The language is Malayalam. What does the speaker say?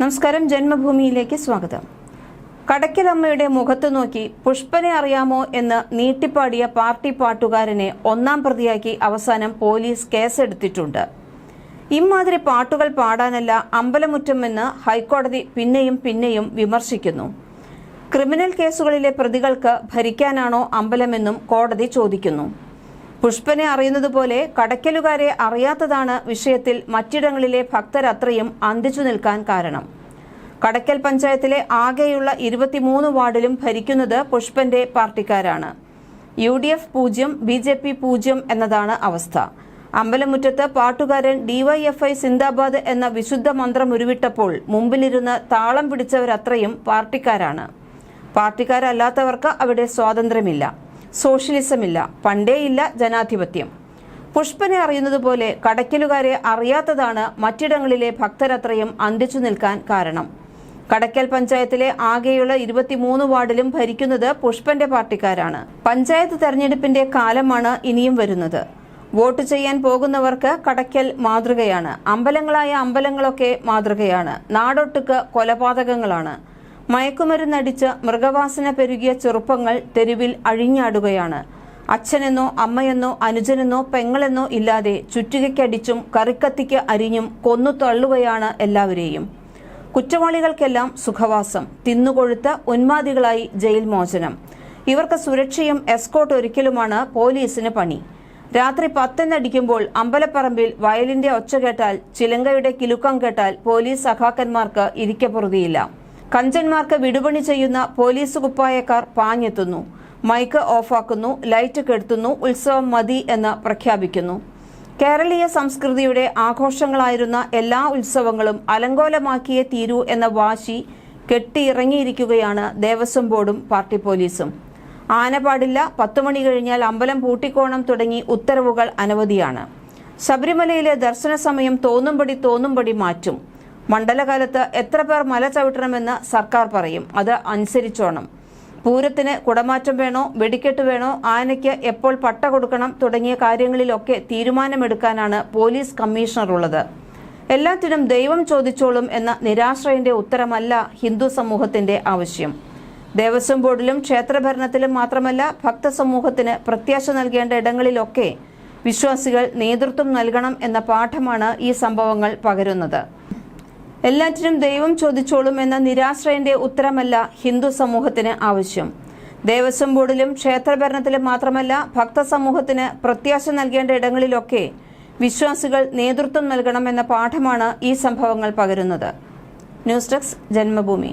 നമസ്കാരം ജന്മഭൂമിയിലേക്ക് സ്വാഗതം. കടയ്ക്കലമ്മയുടെ മുഖത്ത് നോക്കി പുഷ്പനെ അറിയാമോ എന്ന് നീട്ടിപ്പാടിയ പാർട്ടി പാട്ടുകാരനെ ഒന്നാം പ്രതിയാക്കി അവസാനം പോലീസ് കേസെടുത്തിട്ടുണ്ട്. ഇമാതിരി പാട്ടുകൾ പാടാനല്ല അമ്പലമുറ്റമെന്ന് ഹൈക്കോടതി പിന്നെയും പിന്നെയും വിമർശിക്കുന്നു. ക്രിമിനൽ കേസുകളിലെ പ്രതികൾക്ക് ഭരിക്കാനാണോ അമ്പലമെന്നും കോടതി ചോദിക്കുന്നു. പുഷ്പനെ അറിയുന്നതുപോലെ കടയ്ക്കലുകാരെ അറിയാത്തതാണ് വിഷയത്തിൽ മറ്റിടങ്ങളിലെ ഭക്തരത്രയും അന്തിച്ചു നിൽക്കാൻ കാരണം. കടയ്ക്കൽ പഞ്ചായത്തിലെ ആകെയുള്ള ഇരുപത്തിമൂന്ന് വാർഡിലും ഭരിക്കുന്നത് പുഷ്പന്റെ പാർട്ടിക്കാരാണ്. യു ഡി എഫ് പൂജ്യം ബി ജെ പി പൂജ്യം എന്നതാണ് അവസ്ഥ. അമ്പലമുറ്റത്ത് പാട്ടുകാരൻ ഡിവൈഎഫ്ഐ സിന്ദാബാദ് എന്ന വിശുദ്ധ മന്ത്രം ഉരുവിട്ടപ്പോൾ മുമ്പിലിരുന്ന് താളം പിടിച്ചവരത്രയും പാർട്ടിക്കാരാണ്. പാർട്ടിക്കാരല്ലാത്തവർക്ക് അവിടെ സ്വാതന്ത്ര്യമില്ല. സോഷ്യലിസമില്ല. പണ്ടേയില്ല ജനാധിപത്യം. പുഷ്പനെ അറിയുന്നതുപോലെ കടയ്ക്കലുകാരെ അറിയാത്തതാണ് മറ്റിടങ്ങളിലെ ഭക്തരത്രയും അന്തിച്ചു നിൽക്കാൻ കാരണം. കടയ്ക്കൽ പഞ്ചായത്തിലെ ആകെയുള്ള ഇരുപത്തിമൂന്ന് വാർഡിലും ഭരിക്കുന്നത് പുഷ്പന്റെ പാർട്ടിക്കാരാണ്. പഞ്ചായത്ത് തെരഞ്ഞെടുപ്പിന്റെ കാലമാണ് ഇനിയും വരുന്നത്. വോട്ട് ചെയ്യാൻ പോകുന്നവർക്ക് കടയ്ക്കൽ മാതൃകയാണ്. അമ്പലങ്ങളായ അമ്പലങ്ങളൊക്കെ മാതൃകയാണ്. നാടൊട്ടുക്ക് കൊലപാതകങ്ങളാണ്. മയക്കുമരുന്നടിച്ച് മൃഗവാസന പെരുകിയ ചെറുപ്പങ്ങൾ തെരുവിൽ അഴിഞ്ഞാടുകയാണ്. അച്ഛനെന്നോ അമ്മയെന്നോ അനുജനെന്നോ പെങ്ങളെന്നോ ഇല്ലാതെ ചുറ്റികയ്ക്കടിച്ചും കറിക്കത്തിക്ക് അരിഞ്ഞും കൊന്നു തള്ളുകയാണ് എല്ലാവരെയും. കുറ്റവാളികൾക്കെല്ലാം സുഖവാസം തിന്നുകൊഴുത്ത ഉന്മാദികളായി ജയിൽ മോചനം. ഇവർക്ക് സുരക്ഷയും എസ്കോട്ട് ഒരിക്കലുമാണ് പോലീസിന് പണി. രാത്രി പത്തെന്നടിക്കുമ്പോൾ അമ്പലപ്പറമ്പിൽ വയലിന്റെ ഒച്ച കേട്ടാൽ ചിലങ്കയുടെ കിലുക്കം കേട്ടാൽ പോലീസ് സഖാക്കന്മാർക്ക് ഇരിക്കപ്പുറതിയില്ല. കഞ്ചന്മാർക്ക് വിടുപണി ചെയ്യുന്ന പോലീസ് കുപ്പായക്കാർ പാഞ്ഞെത്തുന്നു. മൈക്ക് ഓഫാക്കുന്നു ലൈറ്റ് കെടുത്തുന്നു ഉത്സവം മതി എന്ന് പ്രഖ്യാപിക്കുന്നു. കേരളീയ സംസ്കൃതിയുടെ ആഘോഷങ്ങളായിരുന്ന എല്ലാ ഉത്സവങ്ങളും അലങ്കോലമാക്കിയേ തീരൂ എന്ന വാശി കെട്ടിയിറങ്ങിയിരിക്കുകയാണ് ദേവസ്വം ബോർഡും പാർട്ടി പോലീസും. ആന പാടില്ല പത്തു മണി കഴിഞ്ഞാൽ അമ്പലം പൂട്ടിക്കോണം തുടങ്ങി ഉത്തരവുകൾ അനവധിയാണ്. ശബരിമലയിലെ ദർശന സമയം തോന്നുംപടി തോന്നുംപടി മാറ്റും. മണ്ഡലകാലത്ത് എത്ര പേർ മല ചവിട്ടണമെന്ന് സർക്കാർ പറയും. അത് അനുസരിച്ചോണം. പൂരത്തിന് കുടമാറ്റം വേണോ വെടിക്കെട്ട് വേണോ ആനയ്ക്ക് എപ്പോൾ പട്ട കൊടുക്കണം തുടങ്ങിയ കാര്യങ്ങളിലൊക്കെ തീരുമാനമെടുക്കാനാണ് പോലീസ് കമ്മീഷണർ ഉള്ളത്. എല്ലാത്തിനും ദൈവം ചോദിച്ചോളും എന്ന നിരാശ്രയന്റെ ഉത്തരമല്ല ഹിന്ദു സമൂഹത്തിന്റെ ആവശ്യം. ദേവസ്വം ബോർഡിലും ക്ഷേത്രഭരണത്തിലും മാത്രമല്ല ഭക്തസമൂഹത്തിന് പ്രത്യാശ നൽകേണ്ട ഇടങ്ങളിലൊക്കെ വിശ്വാസികൾ നേതൃത്വം നൽകണം എന്ന പാഠമാണ് ഈ സംഭവങ്ങൾ പകരുന്നത്. എല്ലാറ്റിനും ദൈവം ചോദിച്ചോളും എന്ന നിരാശ്രയന്റെ ഉത്തരമല്ല ഹിന്ദു സമൂഹത്തിന് ആവശ്യം. ദേവസ്വം ബോർഡിലും ക്ഷേത്രഭരണത്തിലും മാത്രമല്ല ഭക്തസമൂഹത്തിന് പ്രത്യാശ നൽകേണ്ട ഇടങ്ങളിലൊക്കെ വിശ്വാസികൾ നേതൃത്വം നൽകണമെന്ന പാഠമാണ് ഈ സംഭവങ്ങൾ പകരുന്നത്. News desk Janmabhumi.